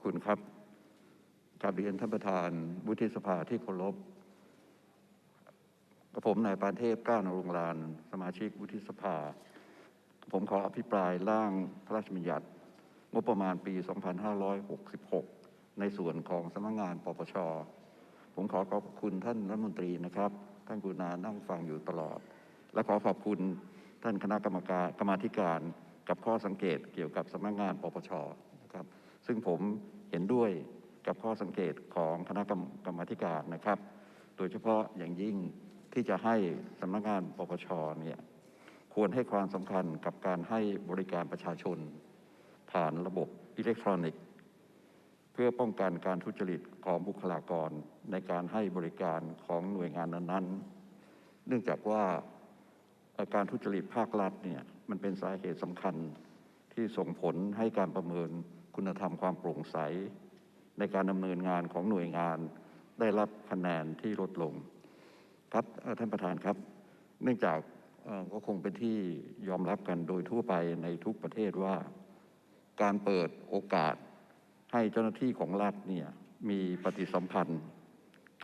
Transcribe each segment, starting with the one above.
ระคุณครับกราบเรียนท่านประธาน วุฒิสภาที่เคารพกับผมนายปานเทพก้าวนรงลาน สมาชิกวุฒิสภา ผมขออภิปรายร่างพระราชบัญญัติ งบประมาณปี 2566 ในส่วนของสำนักงานปปช ผมขอขอบคุณท่านรัฐมนตรีนะครับ ท่านกุณานั่งฟังอยู่ตลอด และขอขอบคุณท่านคณะกรรมการกรรมาธิการกับข้อสังเกตเกี่ยวกับสำนักงานปปช ซึ่งผมเห็นด้วยกับข้อสังเกตของคณะกรรมกรรมาธิการนะครับ โดยเฉพาะอย่างยิ่งที่จะให้สำนักงานปปชเนี่ยควรให้ความสำคัญกับการให้บริการประชาชน ผ่านระบบอิเล็กทรอนิกส์ เพื่อป้องกันการทุจริตของบุคลากรในการให้บริการของหน่วยงานนั้นๆ เนื่องจากว่าการทุจริตภาครัฐเนี่ยมันเป็นสาเหตุสำคัญที่ส่งผลให้การประเมิน คุณธรรมความโปร่งใส ในการดำเนินงานของหน่วยงานได้รับคะแนนที่ลดลง ครับท่านประธานครับ เนื่องจากก็คงเป็นที่ยอมรับกันโดยทั่วไปในทุกประเทศว่า การเปิดโอกาสให้เจ้าหน้าที่ของรัฐเนี่ยมีปฏิสัมพันธ์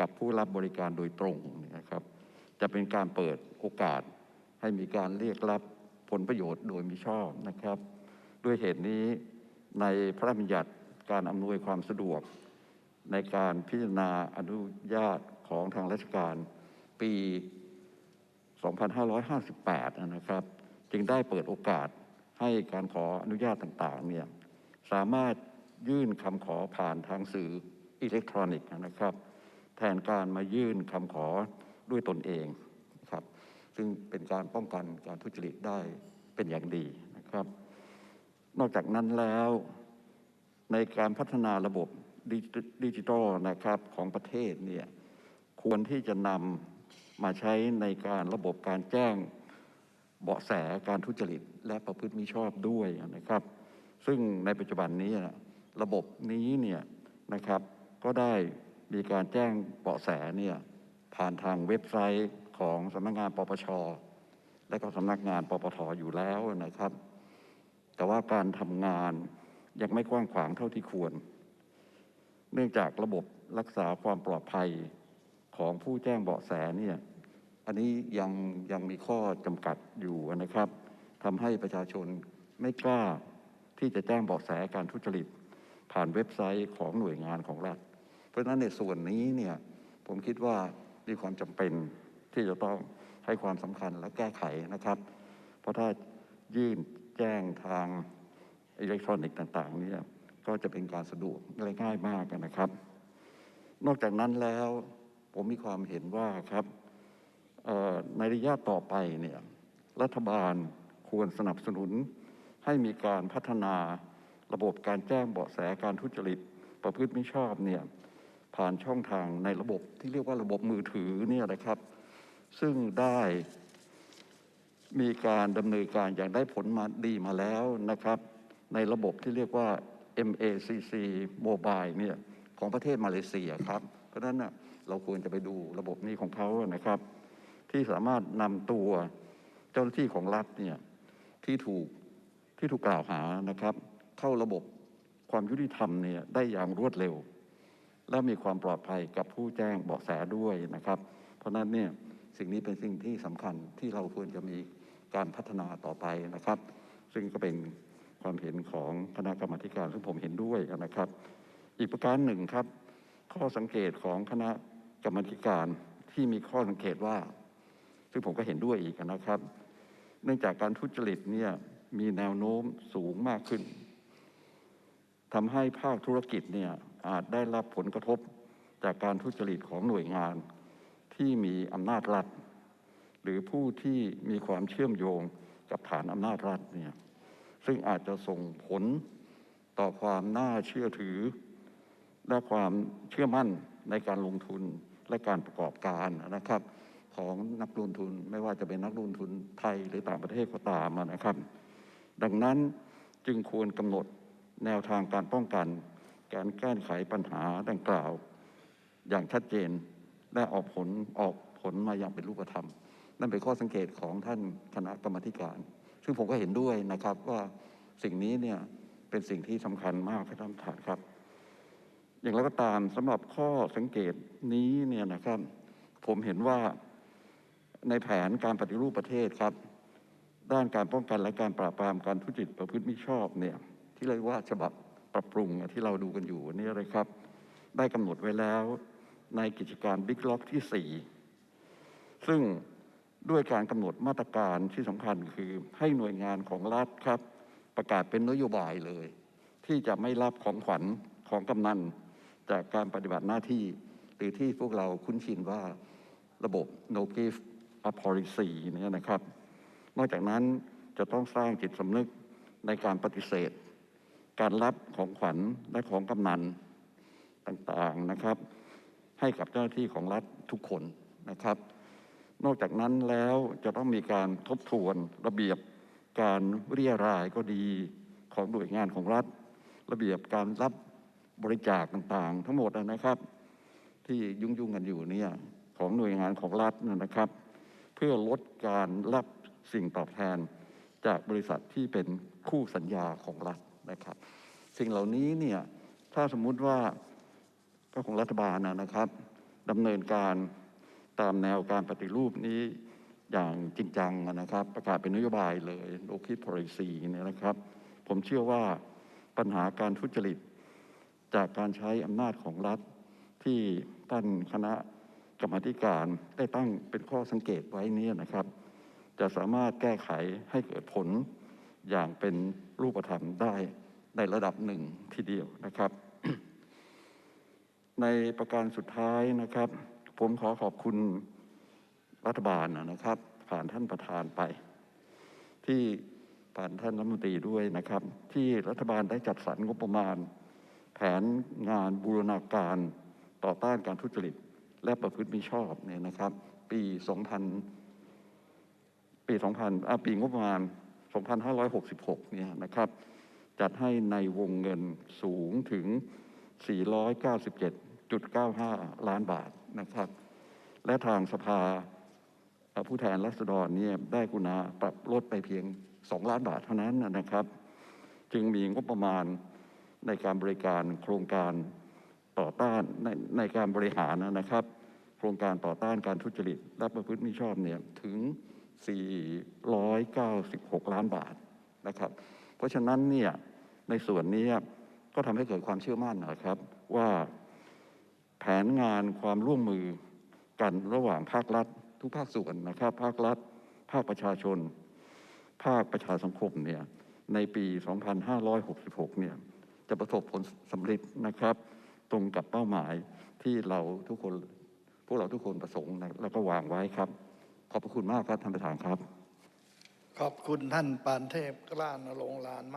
กับผู้รับบริการโดยตรงนยนะครับ จะเป็นการเปิดโอกาสให้มีการเรียกรับผลประโยชน์โดยมิชอบนะครับ ด้วยเหตุนี้ ในพระราชบัญญัติการอำนวยความสะดวก ในการพิจารณาอนุญาตของทางราชการปี 2558 นะครับ จึงได้เปิดโอกาสให้การขออนุญาตต่างๆเนี่ยสามารถยื่นคำขอผ่านทางสื่ออิเล็กทรอนิกส์นะครับ แทนการมายื่นคำขอด้วยตนเองนะครับ ซึ่งเป็นการป้องกันการทุจริตได้เป็นอย่างดีนะครับ นอกจากนั้นแล้วในการพัฒนาระบบดิจิทัลนะครับของประเทศเนี่ยควรที่จะนำมาใช้ในการระบบการแจ้งเบาะแสการทุจริต และประพฤติมิชอบด้วยนะครับ ซึ่งในปัจจุบันนี้ระบบนี้เนี่ยนะครับก็ได้มีการแจ้งเบาะแสเนี่ยผ่านทางเว็บไซต์ของสำนักงานปปช และก็สำนักงานปปทอยู่แล้วนะครับ แต่ว่าการทำงานยังไม่กว้างขวางเท่าที่ควร เนื่องจากระบบรักษาความปลอดภัยของผู้แจ้งเบาะแสเนี่ยอันนี้ยังยังมีข้อจำกัดอยู่นะครับทำให้ประชาชนไม่กล้าที่จะแจ้งเบาะแสการทุจริต ผ่านเว็บไซต์ของหน่วยงานของรัฐ เพราะฉะนั้นในส่วนนี้เนี่ยผมคิดว่ามีความจำเป็นที่จะต้องให้ความสำคัญและแก้ไขนะครับ เพราะถ้ายื่น แจ้งทางอิเล็กทรอนิกส์ต่างๆเนี่ยก็จะเป็นการสะดวกง่ายมากนะครับ นอกจากนั้นแล้วผมมีความเห็นว่าครับในระยะต่อไปเนี่ยรัฐบาลควรสนับสนุนให้มีการพัฒนาระบบการแจ้งเบาะแสการทุจริต ประพฤติมิชอบเนี่ยผ่านช่องทางในระบบที่เรียกว่าระบบมือถือเนี่ยนะครับ ซึ่งได้ มีการดำเนินการอย่างได้ผลมาดีมาแล้วนะครับ ในระบบที่เรียกว่า MACC Mobile เนี่ยของประเทศมาเลเซียครับ เพราะฉะนั้นนะเราควรจะไปดูระบบนี้ของเขานะครับ ที่สามารถนำตัวเจ้าหน้าที่ของรัฐเนี่ยที่ถูกที่ถูกกล่าวหานะครับ เข้าระบบความยุติธรรมเนี่ยได้อย่างรวดเร็ว และมีความปลอดภัยกับผู้แจ้งเบาะแสด้วยนะครับ เพราะนั้นเนี่ยสิ่งนี้เป็นสิ่งที่สำคัญที่เราควรจะมี การพัฒนาต่อไปนะครับ ซึ่งก็เป็นความเห็นของคณะกรรมการซึ่งผมเห็นด้วยนะครับ อีกประการหนึ่งครับ ข้อสังเกตของคณะกรรมการที่มีข้อสังเกตว่า ซึ่งผมก็เห็นด้วยอีกนะครับ เนื่องจากการทุจริตเนี่ยมีแนวโน้มสูงมากขึ้นทำให้ภาคธุรกิจเนี่ยอาจได้รับผลกระทบจากการทุจริตของหน่วยงานที่มีอำนาจรัฐ หรือผู้ที่มีความเชื่อมโยงกับฐานอำนาจรัฐเนี่ยซึ่งอาจจะส่งผลต่อความน่าเชื่อถือ และความเชื่อมั่นในการลงทุนและการประกอบการนะครับ ของนักลงทุนไม่ว่าจะเป็นนักลงทุนไทยหรือต่างประเทศก็ตามนะครับ ดังนั้นจึงควรกำหนดแนวทางการป้องกัน การแก้ไขปัญหาดังกล่าว อย่างชัดเจนและออกผลออกผลมาอย่างเป็นรูปธรรม นั่นเป็นข้อสังเกตของท่านคณะกรรมการ ซึ่งผมก็เห็นด้วยนะครับว่าสิ่งนี้เนี่ยเป็นสิ่งที่สำคัญมากครับท่านประธานครับ อย่างไรก็ตามสำหรับข้อสังเกตนี้เนี่ยนะครับ ผมเห็นว่าในแผนการปฏิรูปประเทศครับ ด้านการป้องกันและการปราบปรามการทุจริตประพฤติมิชอบเนี่ยที่เรียกว่าฉบับปรับปรุงที่เราดูกันอยู่นี่ยเลยครับ ได้กำหนดไว้แล้วในกิจการบิ๊กล็อกที่ 4 ซึ่ง ด้วยการกำหนดมาตรการที่สำคัญคือให้หน่วยงานของรัฐครับ ประกาศเป็นนโยบายเลย ที่จะไม่รับของขวัญของกำนันจากการปฏิบัติหน้าที่ หรือที่พวกเราคุ้นชินว่าระบบ no gift a policy นี่นะครับ นอกจากนั้นจะต้องสร้างจิตสำนึกในการปฏิเสธ การรับของขวัญและของกำนันต่างๆนะครับ ให้กับเจ้าหน้าที่ของรัฐทุกคนนะครับ นอกจากนั้นแล้วจะต้องมีการทบทวนระเบียบการเรียรายก็ดีของหน่วยงานของรัฐ ระเบียบการรับบริจาคต่างๆ ทั้งหมดนะครับ ที่ยุ่งๆกันอยู่เนี่ยของหน่วยงานของรัฐนะครับ เพื่อลดการรับสิ่งตอบแทนจากบริษัทที่เป็นคู่สัญญาของรัฐนะครับ สิ่งเหล่านี้เนี่ยถ้าสมมุติว่าก็ของรัฐบาลนะนะครับดำเนินการ ตามแนวการปฏิรูปนี้อย่างจริงจังนะครับ ประกาศเป็นนโยบายเลยโลคิด policy เนี่ยนะครับ ผมเชื่อว่าปัญหาการทุจริต จากการใช้อำนาจของรัฐที่ท่านคณะกรรมธิการได้ตั้งเป็นข้อสังเกตไว้นี่นะครับ จะสามารถแก้ไขให้เกิดผลอย่างเป็นรูปธรรมได้ในระดับหนึ่งทีเดียวนะครับ ในประการสุดท้ายนะครับ ผมขอขอบคุณรัฐบาลนะครับ ผ่านท่านประธานไป ที่ผ่านท่านรัฐมนตรีด้วยนะครับ ที่รัฐบาลได้จัดสรรงบประมาณ แผนงานบูรณาการต่อต้านการทุจริต และประพฤติมิชอบเนี่ยนะครับ ปี 2000 ปี 2000อ่าปีงบประมาณ 2566 เนี่ยนะครับ จัดให้ในวงเงินสูงถึง 497.95 ล้านบาท นะครับ และทางสภาผู้แทนราษฎรเนี่ยได้กุณาปรับลดไปเพียง 2 ล้านบาทเท่านั้นนะครับ จึงมีงบประมาณในการบริการโครงการต่อต้านในในการบริหารนะครับ โครงการต่อต้านการทุจริตและประพฤติมิชอบเนี่ยถึง 496 ล้านบาทนะครับ เพราะฉะนั้นเนี่ยในส่วนนี้ก็ทำให้เกิดความเชื่อมั่นนะครับว่า แผนงานความร่วมมือกันระหว่างภาครัฐ ทุกภาคส่วนนะครับ ภาครัฐ ภาคประชาชน ภาคประชาสังคมเนี่ยในปี 2566 เนี่ยจะประสบผลสำเร็จนะครับ ตรงกับเป้าหมายที่เราทุกคนพวกเราทุกคนประสงค์นะแล้วก็วางไว้ครับ ขอบพระคุณมากครับท่านประธานครับ ขอบคุณท่านปานเทพกล้านรงลานมาก